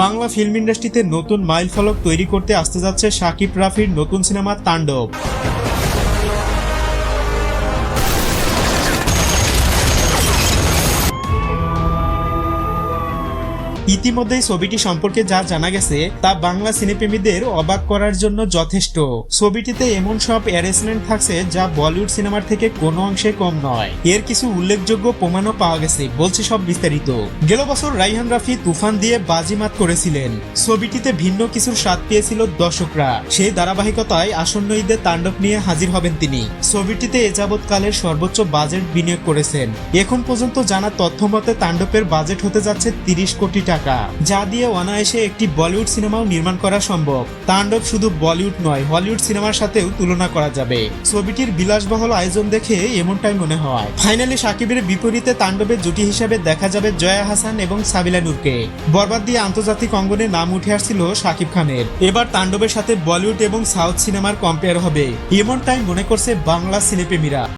Bangla film ইন্ডাস্ট্রিতে নতুন mile ফলক তৈরি করতে আসতে যাচ্ছে সাকিব রাফির নতুন সিনেমা তাণ্ডব। ইতিমধ্যেই ছবিটি সম্পর্কে যা জানা গেছে, তা বাংলা সিনেপ্রেমীদের অবাক করার জন্য যথেষ্ট। ছবিটিতে এমন সব অ্যারেঞ্জমেন্ট থাকছে যা বলিউড সিনেমার থেকে কোনো অংশে কম নয়। এর কিছু উল্লেখযোগ্য প্রমাণও পাওয়া গেছে, বলছে সব বিস্তারিত। গেল বছর রাইহান রাফি তুফান দিয়ে বাজিমাত করেছিলেন। ছবিটিতে ভিন্ন কিছুর স্বাদ পেয়েছিল দর্শকরা। সেই ধারাবাহিকতায় আসন্ন ঈদে তাণ্ডব নিয়ে হাজির হবেন তিনি। ছবিটিতে এ যাবৎকালের সর্বোচ্চ বাজেট বিনিয়োগ করেছেন। এখন পর্যন্ত জানা তথ্য মতে তাণ্ডবের বাজেট হতে যাচ্ছে তিরিশ কোটি টাকা। যা দিয়ে অনায়াসে একটি বলিউড সিনেমাও নির্মাণ করা সম্ভব। তাণ্ডব শুধু বলিউড নয়, হলিউড সিনেমার সাথেও তুলনা করা যাবে। ছবিটির বিলাসবহল আয়োজন দেখে এমনটাই মনে হয়। ফাইনালি সাকিবের বিপরীতে তাণ্ডবের জুটি হিসেবে দেখা যাবে জয়া হাসান এবং সাবিলা নূরকে। বরবাদ দিয়ে আন্তর্জাতিক অঙ্গনে নাম উঠে আসছিল সাকিব খানের। এবার তাণ্ডবের সাথে বলিউড এবং সাউথ সিনেমার কম্পেয়ার হবে। এমনটাই মনে করছে বাংলা সিনেপ্রেমীরা।